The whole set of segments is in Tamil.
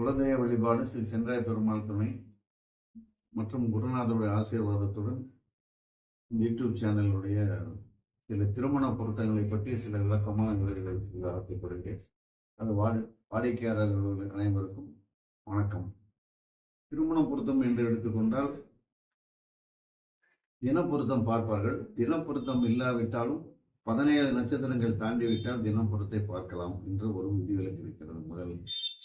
குலதெய்வ வழிபாடு ஸ்ரீ சென்றாய பெருமாள் துணை மற்றும் குருநாதருடைய ஆசீர்வாதத்துடன் யூடியூப் சேனலுடைய சில திருமண பொருத்தங்களை பற்றி சில விளக்கமான விவரங்களை ஆசைப்படுகிறேன் அது வாடி வாடிக்கையாளர்கள் அனைவருக்கும் வணக்கம். திருமண பொருத்தம் என்று எடுத்துக்கொண்டால் தின பொருத்தம் பார்ப்பார்கள். தின பொருத்தம் இல்லாவிட்டாலும் பதினேழு நட்சத்திரங்கள் தாண்டி விட்டால் தினம் பொருத்தை பார்க்கலாம் என்று ஒரு விதிவிலக்கு இருக்கிறது முதல்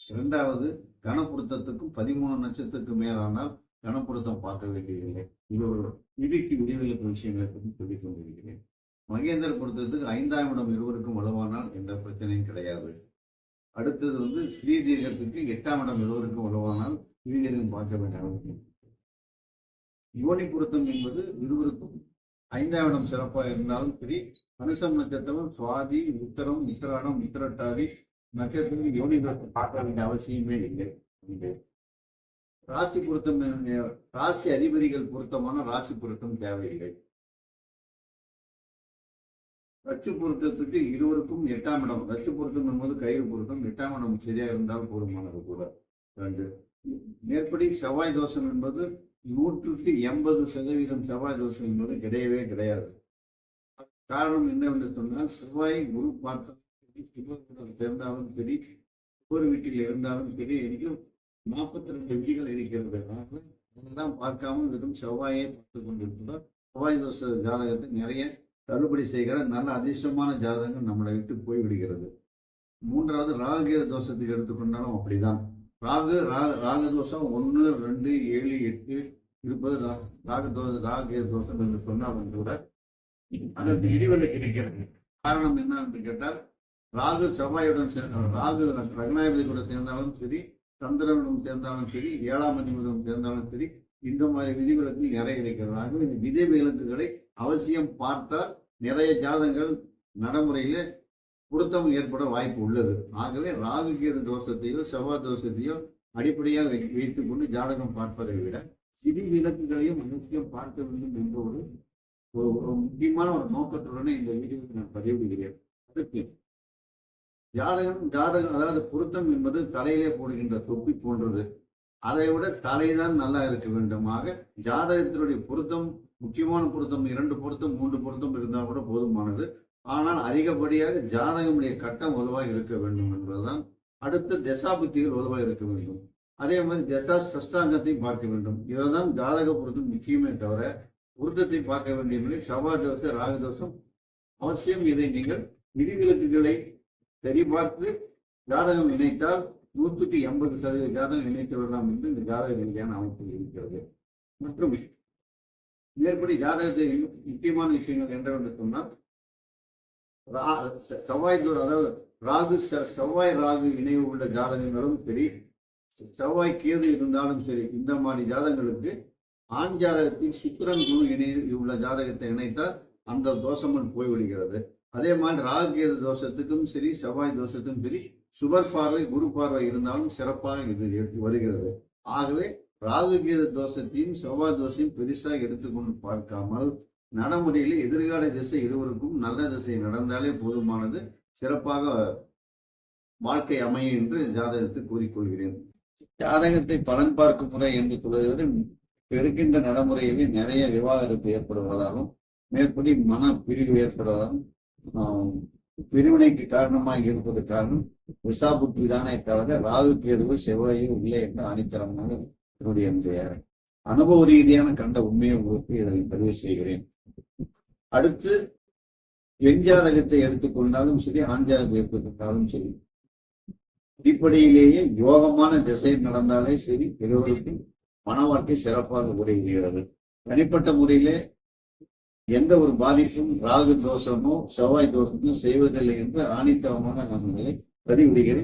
இரண்டாவது கணப்பொருத்தத்துக்கும் பதிமூணு நட்சத்திரத்துக்கு மேலானால் கணப்பொருத்தம் பார்க்க வேண்டியதில்லை. இது ஒரு விதிக்கு விதிவிலக்கு விஷயங்களை பற்றி சொல்லிக் கொண்டிருக்கிறேன். மகேந்திர பொருத்தத்துக்கு ஐந்தாம் இடம் இருவருக்கும் வலுவானால் எந்த பிரச்சனையும் கிடையாது. அடுத்தது வந்து ஸ்ரீதீர்க்கத்துக்கு எட்டாம் இடம் இருவருக்கும் வலுவானால் ஸ்ரீதீர்க்கம் பார்க்க வேண்டிய அவசியம் யோனி பொருத்தம் என்பது இருவருக்கும் ஐந்தாம் இடம் சிறப்பாக இருந்தாலும் சரி மனுஷம் நட்சத்திரம் சுவாதி உத்தரம் உத்தராடம் உத்திரட்டாதி நட்சத்திரம் யோனி தோஷம் பார்க்க வேண்டிய அவசியமே இல்லை ராசி பொருத்தம் ராசி அதிபதிகள் பொருத்தமான ராசி பொருத்தம் தேவையில்லை ரச்சு பொருத்தத்துக்கு இருவருக்கும் எட்டாம் இடம் ரச்சு பொருத்தம் என்பது கயிறு பொருத்தம் எட்டாம் இடம் சரியா இருந்தால் போதுமானது கூட ரெண்டு மேற்படி செவ்வாய் தோஷம் என்பது நூற்றுக்கு எண்பது சதவீதம் செவ்வாய் தோஷம் என்பது கிடையவே கிடையாது காரணம் என்னவென்று சொன்னால் செவ்வாய் குரு பார்த்தம் சேர்ந்தாலும் சரி ஒரு வீட்டில் இருந்தாலும் சரி எனக்கும் நாற்பத்தி ரெண்டு வீடுகள் இருக்கிறது. அதெல்லாம் பார்க்காம வெறும் செவ்வாயை பார்த்து கொண்டிருக்கிறோம் செவ்வாய் தோஷ ஜாதகத்தை நிறைய தள்ளுபடி செய்கிற நல்ல அதிர்ஷ்டமான ஜாதகங்கள் நம்மளை விட்டு போய்விடுகிறது. மூன்றாவது ராகு தோஷத்துக்கு எடுத்துக்கொண்டாலும் அப்படிதான். ராகு ரா ராக தோஷம் ஒன்று ரெண்டு ஏழு எட்டு இருப்பது ரா- ராக தோஷ ராகேத தோஷம் என்று சொன்னாலும் கூட அதற்கு இடிவெளி இருக்கிறது. காரணம் என்ன என்று கேட்டால் ராகு செவ்வாயுடன் சேர்ந்த ராகு ரகநாயபதி கூட சேர்ந்தாலும் சரி சந்திரனுடன் சேர்ந்தாலும் சரி ஏழாம் அதிபதியுடன் சேர்ந்தாலும் சரி இந்த மாதிரி விதிவிலக்கு நிறைய இருக்கிறது. ஆகவே இந்த விதிவிலக்குகளை அவசியம் பார்த்தால் நிறைய ஜாதங்கள் நடைமுறையில பொருத்தம் ஏற்பட வாய்ப்பு உள்ளது. ஆகவே ராகு கேது தோஷத்தையோ செவ்வாய் தோஷத்தையோ அடிப்படையாக வைத்துக் கொண்டு ஜாதகம் பார்ப்பதை விட சிறு விலக்குகளையும் அவசியம் பார்க்க வேண்டும் என்ற ஒரு ஒரு ஒரு முக்கியமான ஒரு நோக்கத்துடனே இந்த வீடியோவை நான் பதிவிடுகிறேன். அடுத்து ஜாதகம் ஜாதகம் அதாவது பொருத்தம் என்பது தலையிலே போடுகின்ற தொப்பி போன்றது. அதை விட தலைதான் நல்லா இருக்க வேண்டுமாக. ஜாதகத்தினுடைய பொருத்தம் முக்கியமான பொருத்தம் இரண்டு பொருத்தம் மூன்று பொருத்தம் இருந்தால் கூட போதுமானது. ஆனால் அதிகப்படியாக ஜாதகமுடைய கட்டம் வலுவாக இருக்க வேண்டும் என்பதுதான். அடுத்த தசாபுத்திகள் வலுவாக இருக்க வேண்டும். அதே மாதிரி தசா சஷ்டாங்கத்தையும் பார்க்க வேண்டும். இதுதான் ஜாதக பொருத்தம் முக்கியமே தவிர பொருத்தத்தை பார்க்க வேண்டிய நிலை. செவ்வாய் தோஷம் ராகு தோஷம் அவசியம். இதை நீங்கள் விதிவிலக்குகளை சரி பார்த்து ஜாதகம் இணைத்தால் நூற்றுக்கு எண்பது சதவீத ஜாதகம் இணைத்து என்று இந்த ஜாதக ரீதியான அமைப்பு இருக்கிறது. மற்றும் மேற்படி ஜாதகத்தை முக்கியமான விஷயங்கள் என்னவென்று சொன்னால் ரா- செவ்வாய் அதாவது ராகு செவ்வாய் ராகு இணைவு உள்ள ஜாதகங்களும் சரி செவ்வாய் கேது இருந்தாலும் சரி இந்த மாதிரி ஜாதகங்களுக்கு ஆண் ஜாதகத்தில் சுக்கிரன் குரு இணை உள்ள ஜாதகத்தை இணைத்தால் அந்த தோஷமன் போய்விடுகிறது. அதே மாதிரி ராகு தோஷத்துக்கும் சரி செவ்வாய் தோஷத்துக்கும் சரி சுபர் பார்வை குரு பார்வை இருந்தாலும் சிறப்பாக இது எடுத்து வருகிறது. ஆகவே ராகுகேது தோஷத்தையும் செவ்வாய் தோஷையும் பெருசாக எடுத்துக்கொண்டு பார்க்காமல் நடைமுறையில் எதிர்கால திசை இருவருக்கும் நல்ல திசை நடந்தாலே போதுமானது. சிறப்பாக வாழ்க்கை அமையும் என்று ஜாதகத்தை கூறிக்கொள்கிறேன். ஜாதகத்தை பலன் பார்க்கும் முறை என்று சொல்வதை விட இப்ப நடைமுறையிலே நிறைய விவாகரத்து ஏற்படுவதாலும் மேற்படி மன பிரிவு ஏற்படுவதாலும் பிரிவினைக்கு காரணமாக இருப்பது காரணம் விசாபுத்தி தானே தவிர ராகு கேதுவு செவ்வாயோ இல்லை என்று அணித்தரமாக என்னுடைய இன்றைய அனுபவ ரீதியான கண்ட உண்மையை உங்களுக்கு இதை பதிவு செய்கிறேன். அடுத்து எஞ்சாதகத்தை ஜாதகத்தை எடுத்துக்கொண்டாலும் சரி ஆண் ஜாதகத்தை எடுத்துக்கொண்டாலும் சரி அடிப்படையிலேயே யோகமான திசை நடந்தாலே சரி இருவருக்கும் மன வாழ்க்கை சிறப்பாக உரைகிறது தனிப்பட்ட முறையிலே எந்த ஒரு பாதிப்பும் ராகு தோஷமோ செவ்வாய் தோஷமோ செய்வதில்லை என்று ஆணித்தவமான நான் இதை